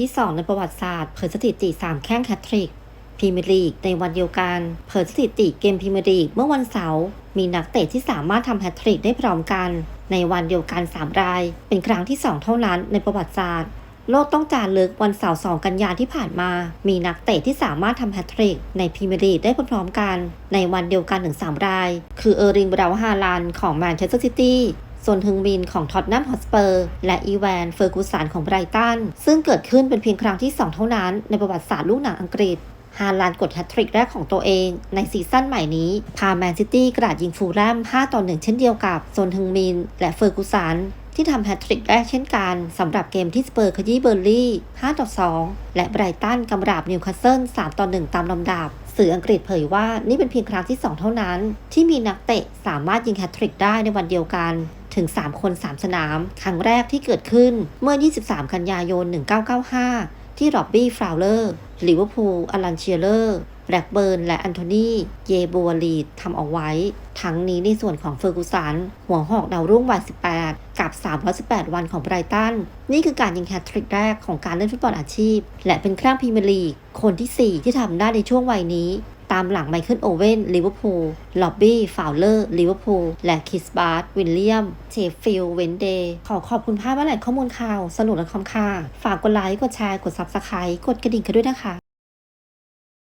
ที่ 2 ในประวัติศาสตร์เผยสถิติ 3 แข้งแฮตทริกพรีเมียร์ลีกในวันเดียวกัน เผยสถิติเกมพรีเมียร์ลีกเมื่อวันเสาร์มีนักเตะที่สามารถทำแฮตทริกได้พร้อมกัน ในวันเดียวกัน 3 ราย เป็นครั้งที่ 2 เท่านั้นในประวัติศาสตร์โลกต้องจารึกวันเสาร์2กันยาที่ผ่านมา มีนักเตะที่สามารถทำแฮตทริกในพรีเมียร์ลีกได้พร้อมๆกัน ในวันเดียวกันถึง3ราย คือเออร์ริงบราวฮาลันของแมนเชสเตอร์ซิตี้ ส่วนฮึงมินของท็อตแนมฮอตสเปอร์และอีแวนเฟอร์กูสันของไบรตันซึ่งเกิดขึ้นเป็นเพียงครั้งที่ 2 เท่านั้นในประวัติศาสตร์ลูกหนังอังกฤษฮาลันกดแฮตทริกแรกของตัวเองในซีซั่นใหม่นี้ พาแมนซิตี้กระดาษยิงฟูลแลม 5 ต่อ 1 เช่นเดียวกับโซนฮึงมิน และเฟอร์กูสันที่ทำแฮตทริกแรกเช่นกันสำหรับเกมที่สเปอร์ขยี้เบอร์ลี่ 5 ต่อ 2 และไบรตันกำราบนิวคาสเซิล 3 ต่อ 1 ตามลำดับ สื่ออังกฤษเผยว่านี่เป็นเพียงครั้งที่ 2 เท่านั้น ที่มีนักเตะสามารถยิงแฮตทริกได้ในวันเดียวกัน ถึง 3 คน 3 สนาม ครั้งแรกที่เกิดขึ้นเมื่อ 23 กันยายน 1995 ที่ร็อบบี้ฟราวเลอร์ลิเวอร์พูลอลันเชียเลอร์แบล็กเบิร์นและแอนโทนีเยบัวลีดทำเอาไว้ ทั้งนี้ในส่วนของเฟอร์กูสัน หัวหอกดาวรุ่งวัย 18 กับ 318 วันของไบรตัน นี่คือการยิงแฮตทริกแรกของการเล่นฟุตบอลอาชีพ และเป็นครั้งพรีเมียร์ลีกคนที่ 4 ที่ทำได้ในช่วงวัยนี้ ตามหลังไมเคิลโอเว่นลิเวอร์พูลล็อบบี้ฟาวเลอร์ลิเวอร์พูลและคิสบาร์ดวิลเลียมเชฟฟิลเวนเดย์ขอขอบคุณภาพว่าแหล่งข้อมูลข่าว สนุกและคอมค่า ฝากกดไลค์ กดแชร์ กด s u b สไครต์กดกระดิ่งกันด้วยนะคะ